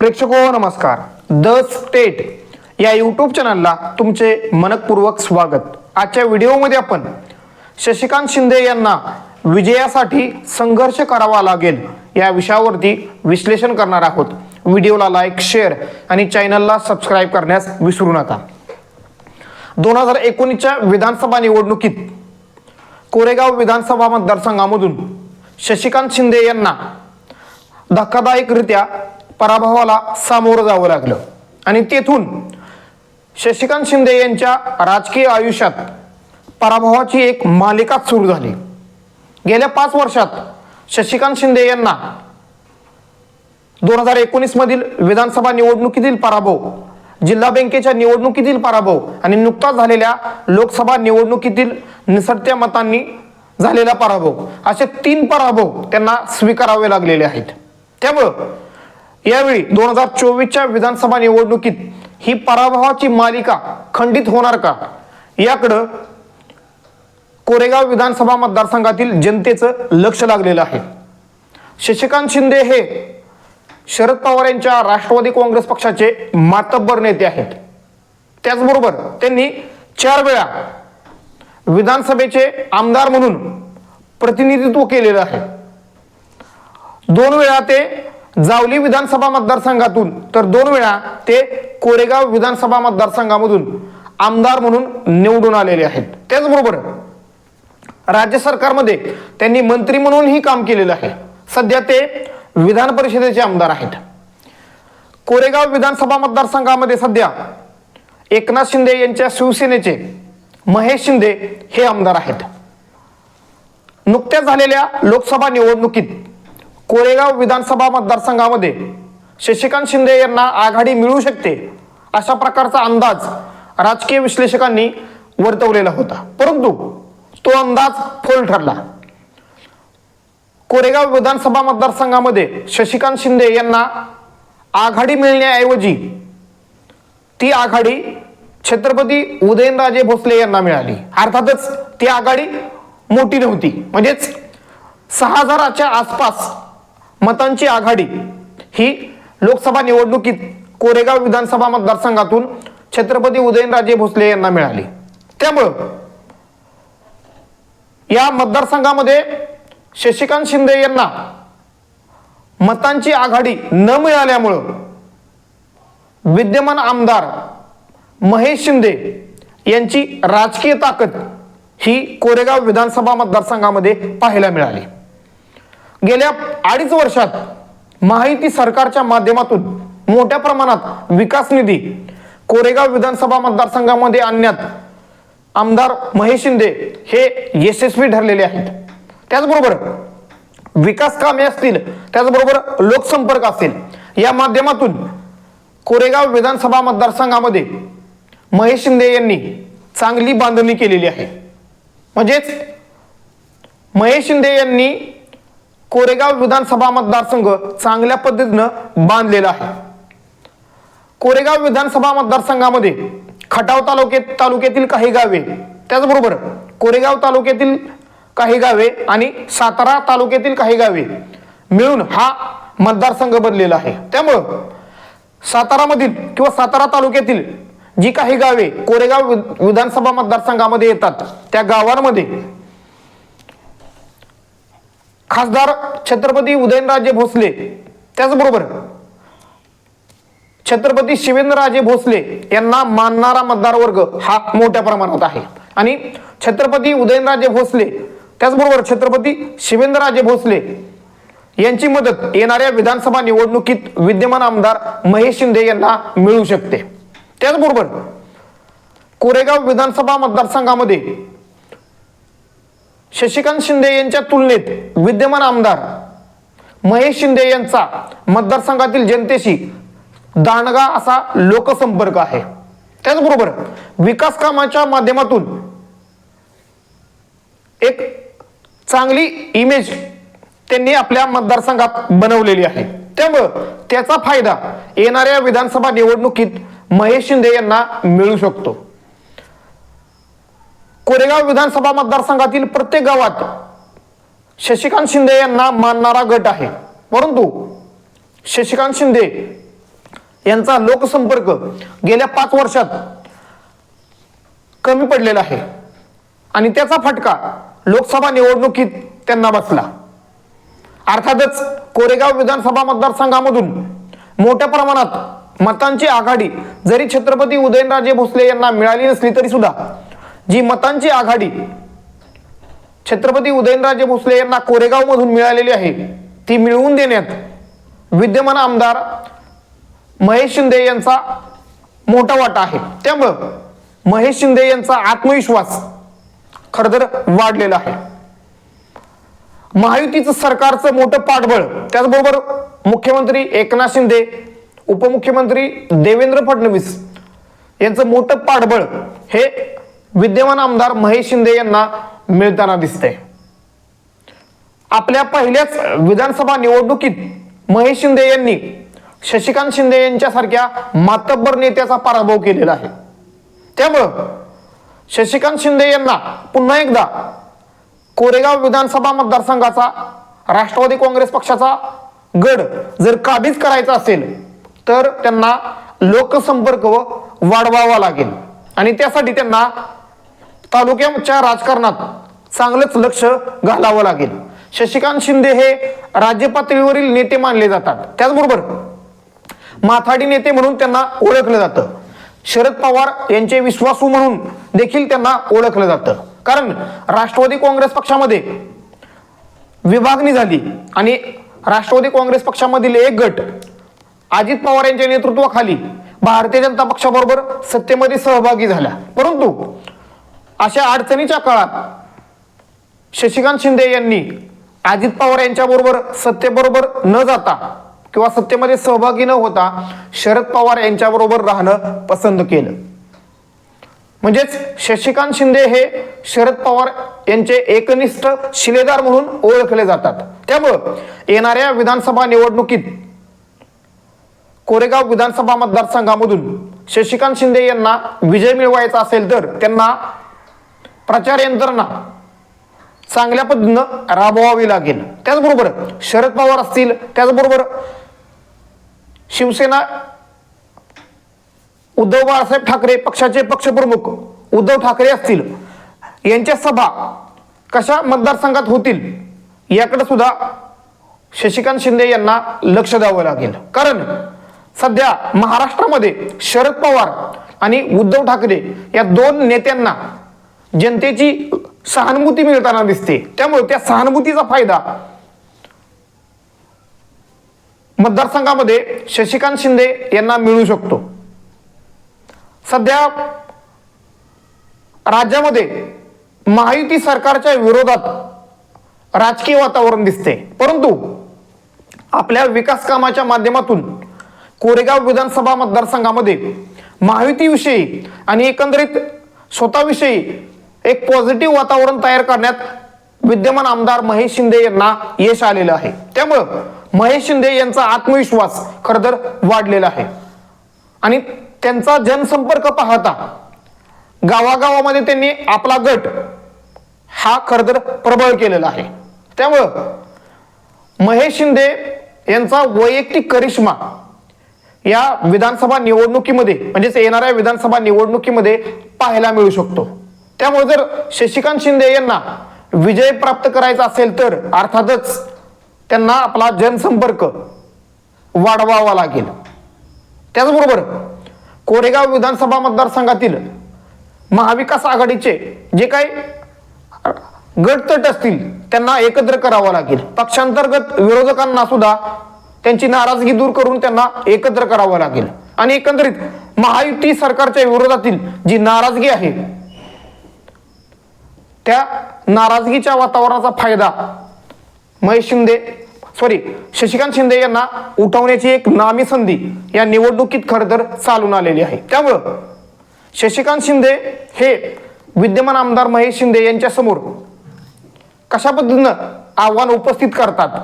प्रेक्षको नमस्कार. The state या YouTube चॅनलला तुमचे मनपूर्वक स्वागत. आजच्या व्हिडिओमध्ये आपण शशिकांत शिंदे यांना विजयासाठी संघर्ष करावा लागेल या विषयावरती विश्लेषण करणार आहोत. व्हिडिओला लाईक शेअर आणि चॅनलला सबस्क्राईब करण्यास विसरू नका. दोन हजार एकोणीसच्या विधानसभा निवडणुकीत कोरेगाव विधानसभा मतदारसंघामधून शशिकांत शिंदे यांना धक्कादायकरित्या पराभवाला सामोरं जावं लागलं. आणि तेथून शशिकांत शिंदे यांच्या राजकीय आयुष्यात पराभवाची एक मालिकाच सुरू झाली. गेल्या पाच वर्षात शशिकांत शिंदे यांना दोन हजार एकोणीसमधील विधानसभा निवडणुकीतील पराभव जिल्हा बँकेच्या निवडणुकीतील पराभव आणि नुकताच झालेल्या लोकसभा निवडणुकीतील निसटत्या मतांनी झालेला पराभव असे तीन पराभव त्यांना स्वीकारावे लागलेले आहेत. त्यामुळं यावेळी दोन हजार चोवीसच्या विधानसभा निवडणुकीत ही पराभवाची मालिका खंडित होणार का? याकडं कोरेगाव विधानसभा मतदारसंघातील जनतेचं लक्ष लागलेलं आहे. शशिकांत शिंदे हे शरद पवार यांच्या राष्ट्रवादी काँग्रेस पक्षाचे मातब्बर नेते आहेत. त्याचबरोबर त्यांनी चार वेळा विधानसभेचे आमदार म्हणून प्रतिनिधित्व केलेलं आहे. दोन वेळा ते जावली विधानसभा मतदारसंघातून तर दोन वेळा ते कोरेगाव विधानसभा मतदारसंघामधून आमदार म्हणून निवडून आलेले आहेत. त्याचबरोबर राज्य सरकारमध्ये त्यांनी मंत्री म्हणूनही काम केलेलं आहे. सध्या ते विधान परिषदेचे आमदार आहेत. कोरेगाव विधानसभा मतदारसंघामध्ये सध्या एकनाथ शिंदे यांच्या शिवसेनेचे महेश शिंदे हे आमदार आहेत. नुकत्याच झालेल्या लोकसभा निवडणुकीत कोरेगाव विधानसभा मतदारसंघामध्ये शशिकांत शिंदे यांना आघाडी मिळू शकते अशा प्रकारचा अंदाज राजकीय विश्लेषकांनी वर्तवलेला होता. परंतु तो अंदाज फोल ठरला. कोरेगाव विधानसभा मतदारसंघामध्ये शशिकांत शिंदे यांना आघाडी मिळण्याऐवजी ती आघाडी छत्रपती उदयनराजे भोसले यांना मिळाली. अर्थातच ती आघाडी मोठी नव्हती. म्हणजेच सहा हजाराच्या आसपास मतांची आघाडी. ही लोकसभा निवडणुकीत कोरेगाव विधानसभा मतदारसंघातून छत्रपती उदयनराजे भोसले यांना मिळाली. त्यामुळं या मतदारसंघामध्ये शशिकांत शिंदे यांना मतांची आघाडी न मिळाल्यामुळं विद्यमान आमदार महेश शिंदे यांची राजकीय ताकद ही कोरेगाव विधानसभा मतदारसंघामध्ये पाहायला मिळाली. गेल्या अडीच वर्षात माहिती सरकारच्या माध्यमातून मोठ्या प्रमाणात विकास निधी कोरेगाव विधानसभा मतदारसंघामध्ये आणण्यात आमदार महेश शिंदे हे यशस्वी ठरलेले आहेत. त्याचबरोबर विकास कामे असतील त्याचबरोबर लोकसंपर्क असेल या माध्यमातून कोरेगाव विधानसभा मतदारसंघामध्ये महेश शिंदे यांनी चांगली बांधणी केलेली आहे. म्हणजेच महेश शिंदे यांनी कोरेगाव विधानसभा मतदारसंघ चांगल्या पद्धतीनं बांधलेला आहे. कोरेगाव विधानसभा मतदारसंघामध्ये खटाव तालुक्यात तालुक्यातील काही गावे त्याचबरोबर कोरेगाव तालुक्यातील काही गावे आणि सातारा तालुक्यातील काही गावे मिळून हा मतदारसंघ बनलेला आहे. त्यामुळं सातारामधील किंवा सातारा तालुक्यातील जी काही गावे कोरेगाव विधानसभा मतदारसंघामध्ये येतात त्या गावांमध्ये खासदार छत्रपती उदयनराजे भोसले त्याचबरोबर छत्रपती शिवेंद्रराजे भोसले यांना मानणारा मतदार वर्ग हा मोठ्या प्रमाणात आहे. आणि छत्रपती उदयनराजे भोसले त्याचबरोबर छत्रपती शिवेंद्रराजे भोसले यांची मदत येणाऱ्या विधानसभा निवडणुकीत विद्यमान आमदार महेश शिंदे यांना मिळू शकते. त्याचबरोबर कोरेगाव विधानसभा मतदारसंघामध्ये शशिकांत शिंदे यांच्या तुलनेत विद्यमान आमदार महेश शिंदे यांचा मतदारसंघातील जनतेशी दांडगा असा लोकसंपर्क आहे. त्याचबरोबर विकास कामाच्या माध्यमातून एक चांगली इमेज त्यांनी आपल्या मतदारसंघात बनवलेली आहे. त्यामुळं त्याचा फायदा येणाऱ्या विधानसभा निवडणुकीत महेश शिंदे यांना मिळू शकतो. कोरेगाव विधानसभा मतदारसंघातील प्रत्येक गावात शशिकांत शिंदे यांना मानणारा गट आहे. परंतु शशिकांत शिंदे यांचा लोकसंपर्क गेल्या पाच वर्षात कमी पडलेला आहे. आणि त्याचा फटका लोकसभा निवडणुकीत त्यांना बसला. अर्थातच कोरेगाव विधानसभा मतदारसंघामधून मोठ्या प्रमाणात मतांची आघाडी जरी छत्रपती उदयनराजे भोसले यांना मिळाली नसली तरी सुद्धा जी मतांची आघाडी. छत्रपती उदयनराजे भोसले यांना कोरेगावमधून मिळालेली आहे ती मिळवून देण्यात विद्यमान आमदार महेश शिंदे यांचा मोठा वाटा आहे. त्यामुळं महेश शिंदे यांचा आत्मविश्वास खर तर वाढलेला आहे. महायुतीचं सरकारचं मोठं पाठबळ त्याचबरोबर मुख्यमंत्री एकनाथ शिंदे उपमुख्यमंत्री देवेंद्र फडणवीस यांचं मोठं पाठबळ हे विद्यमान आमदार महेश शिंदे यांना मिळताना दिसतंय. आपल्या पहिल्याच विधानसभा निवडणुकीत महेश शिंदे यांनी शशिकांत शिंदे यांच्यासारख्या मातब्बर नेत्याचा पराभव केलेला आहे. त्यामुळं शशिकांत शिंदे यांना पुन्हा एकदा कोरेगाव विधानसभा मतदारसंघाचा राष्ट्रवादी काँग्रेस पक्षाचा गड जर काबीज करायचा असेल तर त्यांना लोकसंपर्क वाढवावा लागेल. आणि त्यासाठी त्यांना तालुक्याच्या राजकारणात चांगलंच लक्ष घालावं लागेल. शशिकांत शिंदे हे राज्य पातळीवरील नेते मानले जातात. त्याचबरोबर माथाडी नेते म्हणून त्यांना ओळखलं जातं. शरद पवार यांचे विश्वासू म्हणून देखील त्यांना ओळखलं जातं. कारण राष्ट्रवादी काँग्रेस पक्षामध्ये विभागणी झाली आणि राष्ट्रवादी काँग्रेस पक्षामधील एक गट अजित पवार यांच्या नेतृत्वाखाली भारतीय जनता पक्षाबरोबर सत्तेमध्ये सहभागी झाला. परंतु अशा अडचणीच्या काळात शशिकांत शिंदे यांनी अजित पवार यांच्याबरोबर सत्तेबरोबर न जाता किंवा सत्तेमध्ये सहभागी न होता शरद पवार यांच्याबरोबर राहणं पसंत केलं. म्हणजेच शशिकांत शिंदे हे शरद पवार यांचे एकनिष्ठ शिलेदार म्हणून ओळखले जातात. त्यामुळं येणाऱ्या विधानसभा निवडणुकीत कोरेगाव विधानसभा मतदारसंघामधून शशिकांत शिंदे यांना विजय मिळवायचा असेल तर त्यांना प्रचार यंत्रणा चांगल्या पद्धतीनं राबवावी लागेल. त्याचबरोबर शरद पवार असतील त्याचबरोबर शिवसेना उद्धव बाळासाहेब ठाकरे पक्षाचे पक्षप्रमुख उद्धव ठाकरे असतील यांच्या सभा कशा मतदारसंघात होतील याकडे सुद्धा शशिकांत शिंदे यांना लक्ष द्यावं लागेल. कारण सध्या महाराष्ट्रामध्ये शरद पवार आणि उद्धव ठाकरे या दोन नेत्यांना जनतेची सहानुभूती मिळताना दिसते. त्यामुळे त्या सहानुभूतीचा फायदा मतदारसंघामध्ये शशिकांत शिंदे यांना मिळू शकतो. सध्या राज्यामध्ये महायुती सरकारच्या विरोधात राजकीय वातावरण दिसते. परंतु आपल्या विकास कामाच्या माध्यमातून कोरेगाव विधानसभा मतदारसंघामध्ये महायुतीविषयी आणि एकंदरीत स्वतःविषयी एक पॉझिटिव्ह वातावरण तयार करण्यात विद्यमान आमदार महेश शिंदे यांना यश आलेलं आहे. त्यामुळं महेश शिंदे यांचा आत्मविश्वास खर तर वाढलेला आहे. आणि त्यांचा जनसंपर्क पाहता गावागावामध्ये त्यांनी आपला गट हा खर तर प्रबळ केलेला आहे. त्यामुळं महेश शिंदे यांचा वैयक्तिक करिश्मा या विधानसभा निवडणुकीमध्ये म्हणजेच येणाऱ्या विधानसभा निवडणुकीमध्ये पाहायला मिळू शकतो. त्यामुळे जर शशिकांत शिंदे यांना विजय प्राप्त करायचा असेल तर अर्थातच त्यांना आपला जनसंपर्क वाढवावा लागेल. त्याचबरोबर कोरेगाव विधानसभा मतदारसंघातील महाविकास आघाडीचे जे काही गटतट असतील त्यांना एकत्र करावं लागेल. पक्षांतर्गत विरोधकांना सुद्धा त्यांची नाराजगी दूर करून त्यांना एकत्र करावं लागेल. आणि एकंदरीत महायुती सरकारच्या विरोधातील जी नाराजगी आहे त्या नाराजगीच्या वातावरणाचा फायदा. महेश शिंदे सॉरी शशिकांत शिंदे यांना उठवण्याची एक नामी संधी या निवडणुकीत खरं तर चालून आलेली आहे. त्यामुळं शशिकांत शिंदे हे विद्यमान आमदार महेश शिंदे यांच्या समोर कशा पद्धतीनं आव्हान उपस्थित करतात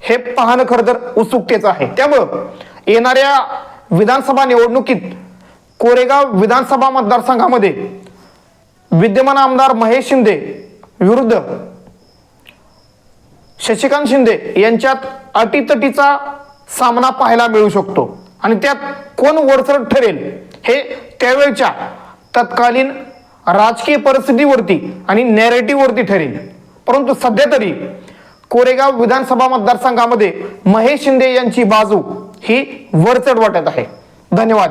हे पाहणं खरं तर उत्सुकतेचं आहे. त्यामुळं येणाऱ्या विधानसभा निवडणुकीत कोरेगाव विधानसभा मतदारसंघामध्ये विद्यमान आमदार महेश शिंदे विरुद्ध शशिकांत शिंदे यांच्यात अटीतटीचा सामना पाहायला मिळू शकतो. आणि त्यात कोण वरचढ ठरेल हे त्यावेळच्या तत्कालीन राजकीय परिस्थितीवरती आणि नॅरेटिव्हवरती ठरेल. परंतु सध्या तरी कोरेगाव विधानसभा मतदारसंघामध्ये महेश शिंदे यांची बाजू ही वरचढ वाटत आहे. धन्यवाद.